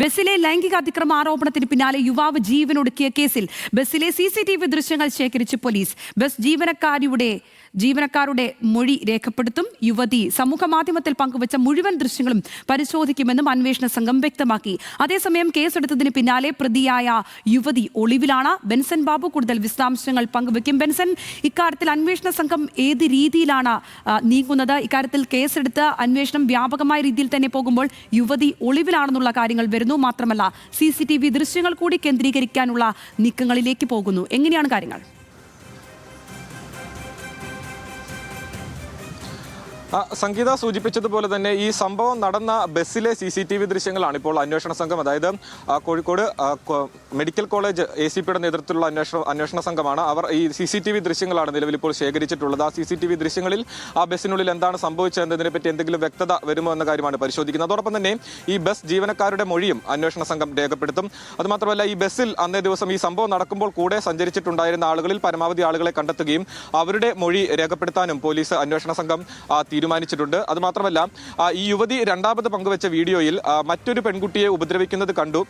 ബസ്സിലെ ലൈംഗിക അതിക്രമ ആരോപണത്തിന് പിന്നാലെ യുവാവ് ജീവനൊടുക്കിയ കേസിൽ ബസ്സിലെ സി സി ടി വി ദൃശ്യങ്ങൾ ശേഖരിച്ച് പോലീസ്. ബസ് ജീവനക്കാരിയുടെ ജീവനക്കാരുടെ മൊഴി രേഖപ്പെടുത്തും. യുവതി സമൂഹ മാധ്യമത്തിൽ പങ്കുവച്ച മുഴുവൻ ദൃശ്യങ്ങളും പരിശോധിക്കുമെന്നും അന്വേഷണ സംഘം വ്യക്തമാക്കി. അതേസമയം കേസെടുത്തതിന് പിന്നാലെ പ്രതിയായ യുവതി ഒളിവിലാണ്. ബെൻസൻ ബാബു കൂടുതൽ വിശദാംശങ്ങൾ പങ്കുവെക്കും ബെൻസൻ ഇക്കാര്യത്തിൽ അന്വേഷണ സംഘം ഏത് രീതിയിലാണ് നീങ്ങുന്നത്? ഇക്കാര്യത്തിൽ കേസെടുത്ത് അന്വേഷണം വ്യാപകമായ രീതിയിൽ തന്നെ പോകുമ്പോൾ യുവതി ഒളിവിലാണെന്നുള്ള കാര്യങ്ങൾ വരുന്നു മാത്രമല്ല സി ദൃശ്യങ്ങൾ കൂടി കേന്ദ്രീകരിക്കാനുള്ള നീക്കങ്ങളിലേക്ക് പോകുന്നു. എങ്ങനെയാണ് കാര്യങ്ങൾ? സംഗീത സൂചിപ്പിച്ചതുപോലെ തന്നെ ഈ സംഭവം നടന്ന ബസ്സിലെ സി സി ടി വി ദൃശ്യങ്ങളാണ് ഇപ്പോൾ അന്വേഷണ സംഘം. അതായത് Kozhikode medical college A C പിയുടെ നേതൃത്വത്തിലുള്ള അന്വേഷണ അന്വേഷണ സംഘമാണ്. അവർ ഈ സി സി ടി വി ദൃശ്യങ്ങളാണ് നിലവിൽ ഇപ്പോൾ ശേഖരിച്ചിട്ടുള്ളത്. ആ സി സി ടി വി ദൃശ്യങ്ങളിൽ ആ ബസ്സിനുള്ളിൽ എന്താണ് സംഭവിച്ചത് എന്നതിനെ പറ്റി എന്തെങ്കിലും വ്യക്തത വരുമോ എന്ന കാര്യമാണ് പരിശോധിക്കുന്നത്. അതോടൊപ്പം തന്നെ ഈ ബസ് ജീവനക്കാരുടെ മൊഴിയും അന്വേഷണ സംഘം രേഖപ്പെടുത്തും. അതുമാത്രമല്ല ഈ ബസ്സിൽ അന്നേ ദിവസം ഈ സംഭവം നടക്കുമ്പോൾ കൂടെ സഞ്ചരിച്ചിട്ടുണ്ടായിരുന്ന ആളുകളിൽ പരമാവധി ആളുകളെ കണ്ടെത്തുകയും അവരുടെ മൊഴി രേഖപ്പെടുത്താനും പോലീസ് അന്വേഷണ സംഘം തീരുമാനിച്ചിട്ടുണ്ട്. അതുമാത്രമല്ല മാത്രമല്ല ഈ യുവതി രണ്ടാമത് പങ്കുവച്ച വീഡിയോയിൽ മറ്റൊരു പെൺകുട്ടിയെ ഉപദ്രവിക്കുന്നത് കണ്ടു.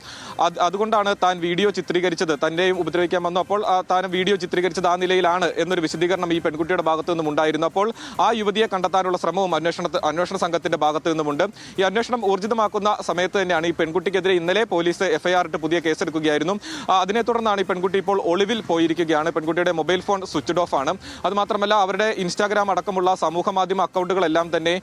അത് അതുകൊണ്ടാണ് താൻ വീഡിയോ ചിത്രീകരിച്ചത്. തന്നെയും ഉപദ്രവിക്കാൻ വന്നു. അപ്പോൾ താൻ വീഡിയോ ചിത്രീകരിച്ചത് ആ നിലയിലാണ് എന്നൊരു വിശദീകരണം ഈ പെൺകുട്ടിയുടെ ഭാഗത്തു നിന്നും ഉണ്ടായിരുന്നു. അപ്പോൾ ആ യുവതിയെ കണ്ടെത്താനുള്ള ശ്രമവും അന്വേഷണ അന്വേഷണ സംഘത്തിന്റെ ഭാഗത്തു നിന്നുമുണ്ട്. ഈ അന്വേഷണം ഊർജിതമാക്കുന്ന സമയത്ത് തന്നെയാണ് ഈ പെൺകുട്ടിക്കെതിരെ ഇന്നലെ പോലീസ് എഫ്ഐആർ ഇട്ട് പുതിയ കേസെടുക്കുകയായിരുന്നു. അതിനെ തുടർന്നാണ് ഈ പെൺകുട്ടി ഇപ്പോൾ ഒളിവിൽ പോയിരിക്കുകയാണ്. പെൺകുട്ടിയുടെ മൊബൈൽ ഫോൺ സ്വിച്ച്ഡ് ഓഫ് ആണ്. അതുമാത്രമല്ല അവരുടെ ഇൻസ്റ്റാഗ്രാം അടക്കമുള്ള സമൂഹ മാധ്യമ അക്കൗണ്ടുകളെല്ലാം തന്നെ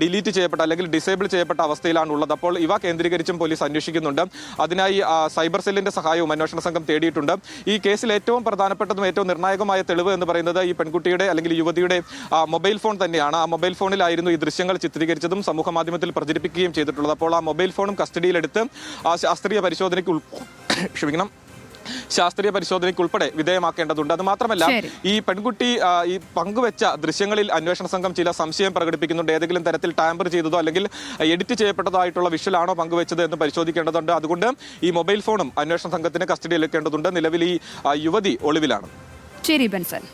ഡിലീറ്റ് ചെയ്യപ്പെട്ട അല്ലെങ്കിൽ ഡിസേബിൾ ചെയ്യപ്പെട്ട അവസ്ഥയിലാണ് ഉള്ളത് അപ്പോൾ ഇവ കേന്ദ്രീകരിച്ചും പോലീസ് അന്വേഷിക്കുന്നുണ്ട്. അതിനായി സൈബർ സെല്ലിന്റെ സഹായവും അന്വേഷണ സംഘം തേടിയിട്ടുണ്ട്. ഈ കേസിൽ ഏറ്റവും പ്രധാനപ്പെട്ടതും ഏറ്റവും നിർണായകമായ തെളിവ് എന്ന് പറയുന്നത് ഈ പെൺകുട്ടിയുടെ അല്ലെങ്കിൽ യുവതിയുടെ മൊബൈൽ ഫോൺ തന്നെയാണ്. ആ മൊബൈൽ ഫോണിലായിരുന്നു ഈ ദൃശ്യങ്ങൾ ചിത്രീകരിച്ചതും സമൂഹ മാധ്യമത്തിൽ പ്രചരിപ്പിക്കുകയും ചെയ്തിട്ടുള്ളത്. അപ്പോൾ ആ മൊബൈൽ ഫോണും കസ്റ്റഡിയിലെടുത്ത് ശാസ്ത്രീയ പരിശോധനയ്ക്ക് ഉൾ ക്ഷമിക്കണം. ശാസ്ത്രീയ പരിശോധനയ്ക്ക് ഉൾപ്പെടെ വിധേയമാക്കേണ്ടതുണ്ട്. അത് മാത്രമല്ല ഈ പെൺകുട്ടി ഈ പങ്കുവെച്ച ദൃശ്യങ്ങളിൽ അന്വേഷണ സംഘം ചില സംശയം പ്രകടിപ്പിക്കുന്നുണ്ട്. ഏതെങ്കിലും തരത്തിൽ ടാമ്പർ ചെയ്തതോ അല്ലെങ്കിൽ എഡിറ്റ് ചെയ്യപ്പെട്ടതോ ആയിട്ടുള്ള വിഷ്വൽ ആണോ പങ്കുവെച്ചത് എന്ന് പരിശോധിക്കേണ്ടതുണ്ട്. അതുകൊണ്ട് ഈ മൊബൈൽ ഫോണും അന്വേഷണ സംഘത്തിന് കസ്റ്റഡിയിൽ എടുക്കേണ്ടതുണ്ട് നിലവിൽ ഈ യുവതി ഒളിവിലാണ്. ശരി ബെൻസൻ